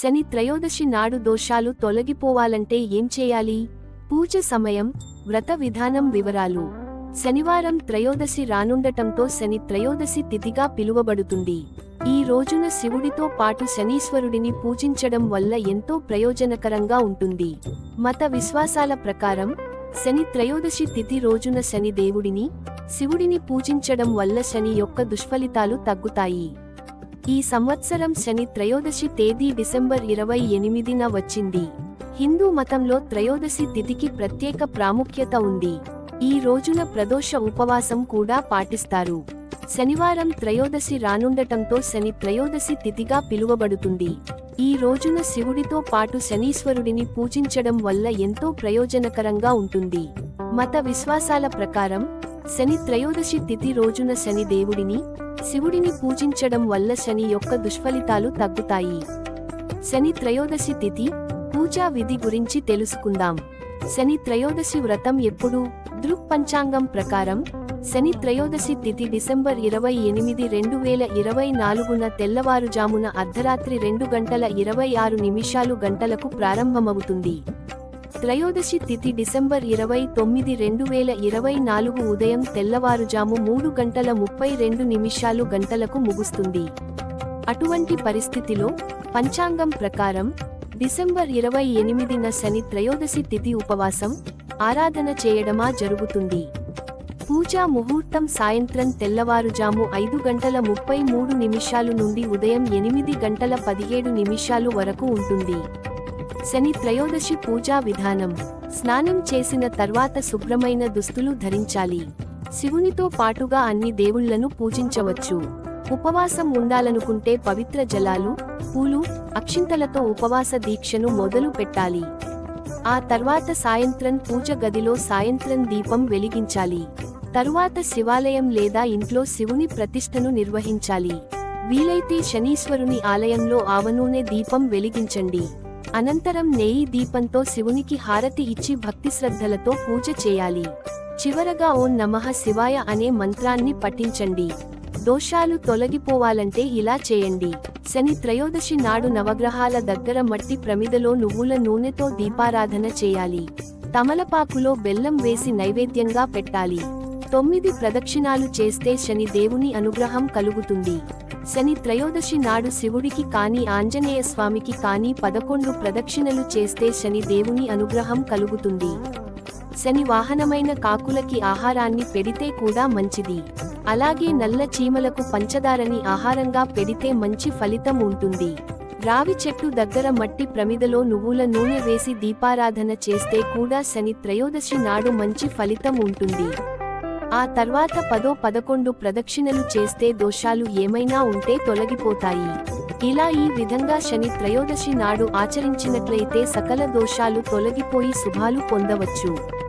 శని త్రయోదశి నాడు దోషాలు తొలగిపోవాలంటే ఏం చేయాలి? పూజ సమయం వ్రత విధానం వివరాలు. శనివారం త్రయోదశి రానుండటంతో శని త్రయోదశి తిథిగా పిలువబడుతుంది. ఈ రోజున శివుడితో పాటు శనీశ్వరుడిని పూజించడం వల్ల ఎంతో ప్రయోజనకరంగా ఉంటుంది. మత విశ్వాసాల ప్రకారం శని త్రయోదశి తిథి రోజున శని దేవుడిని శివుడిని పూజించడం వల్ల శని యొక్క దుష్ఫలితాలు తగ్గుతాయి. ఈ సంవత్సరం శని త్రయోదశి తేదీ డిసెంబర్ ఇరవై ఎనిమిదిన వచ్చింది. హిందూ మతంలో త్రయోదశి తిథికి ప్రత్యేక ప్రాముఖ్యత ఉంది. ఈ రోజున ప్రదోష ఉపవాసం కూడా పాటిస్తారు. శనివారం త్రయోదశి రానుండటంతో శని త్రయోదశి తిథిగా పిలువబడుతుంది. ఈ రోజున శివుడితో పాటు శనీశ్వరుడిని పూజించడం వల్ల ఎంతో ప్రయోజనకరంగా ఉంటుంది. మత విశ్వాసాల ప్రకారం శని త్రయోదశి తిథి రోజున శని దేవుడిని శివుడిని పూజించడం వల్ల శని యొక్క దుష్ఫలితాలు తగ్గుతాయి. శని త్రయోదశి తిథి పూజా విధి గురించి తెలుసుకుందాం. శని త్రయోదశి వ్రతం ఎప్పుడు? దృక్ పంచాంగం ప్రకారం శని త్రయోదశి తిథి డిసెంబర్ ఇరవై ఎనిమిది రెండు వేల ఇరవై నాలుగున తెల్లవారుజామున అర్ధరాత్రి రెండు గంటల ఇరవై ఆరు నిమిషాలు గంటలకు ప్రారంభమవుతుంది. త్రయోదశి తిథి డిసెంబర్ ఇరవై తొమ్మిది రెండు వేల ఇరవై నాలుగు ఉదయం తెల్లవారుజాము మూడు గంటల ముప్పై రెండు నిమిషాలు గంటలకు ముగుస్తుంది. అటువంటి పరిస్థితిలో పంచాంగం ప్రకారం డిసెంబర్ ఇరవై ఎనిమిదిన శని త్రయోదశి తిథి ఉపవాసం ఆరాధన చేయడమా జరుగుతుంది. పూజా ముహూర్తం సాయంత్రం తెల్లవారుజాము ఐదు గంటల ముప్పై మూడు నిమిషాలు నుండి ఉదయం ఎనిమిది గంటల పదిహేడు నిమిషాలు వరకు ఉంటుంది. శని త్రయోదశి పూజా విధానం. స్నానం చేసిన తర్వాత శుభ్రమైన దుస్తులు ధరించాలి. శివునితో పాటుగా అన్ని దేవుళ్ళను పూజించవచ్చు. ఉపవాసం ఉండాలనుకుంటే పవిత్ర జలాలు పూలు అక్షింతలతో ఉపవాస దీక్షను మొదలు పెట్టాలి. ఆ తర్వాత సాయంత్రం పూజ గదిలో సాయంత్రం దీపం వెలిగించాలి. తరువాత శివాలయం లేదా ఇంట్లో శివుని ప్రతిష్టను నిర్వహించాలి. వీలైతే శనీశ్వరుని ఆలయంలో ఆవనూనె దీపం వెలిగించండి. అనంతరం నెయ్యి దీపంతో శివునికి హారతి ఇచ్చి భక్తి శ్రద్ధలతో పూజ చేయాలి. చివరగా ఓం నమః శివాయ అనే మంత్రాన్ని పఠించండి. దోషాలు తొలగిపోవాలంటే ఇలా చేయండి. శని త్రయోదశి నాడు నవగ్రహాల దగ్గర మట్టి ప్రమిదలో నువ్వుల నూనెతో దీపారాధన చేయాలి. తమలపాకులో బెల్లం వేసి నైవేద్యంగా పెట్టాలి. తొమ్మిది ప్రదక్షిణాలు చేస్తే శని దేవుని అనుగ్రహం కలుగుతుంది. శని త్రయోదశి నాడు శివుడికి కాని ఆంజనేయ స్వామికి కాని పదకొండు ప్రదక్షిణలు చేస్తే శని దేవుని అనుగ్రహం కలుగుతుంది. శని వాహనమైన కాకులకి ఆహారాన్ని పెడితే కూడా మంచిది. అలాగే నల్ల చీమలకు పంచదారని ఆహారంగా పెడితే మంచి ఫలితం ఉంటుంది. రావి చెట్టు దగ్గర మట్టి ప్రమిదలో నువ్వుల నూనె వేసి దీపారాధన చేస్తే కూడా శని త్రయోదశి నాడు మంచి ఫలితం ఉంటుంది. ఆ తర్వాత పదో పదకొండు ప్రదక్షిణలు చేస్తే దోషాలు ఏమైనా ఉంటే తొలగిపోతాయి. ఇలా ఈ విధంగా శని త్రయోదశి నాడు ఆచరించినట్లయితే సకల దోషాలు తొలగిపోయి శుభాలు పొందవచ్చు.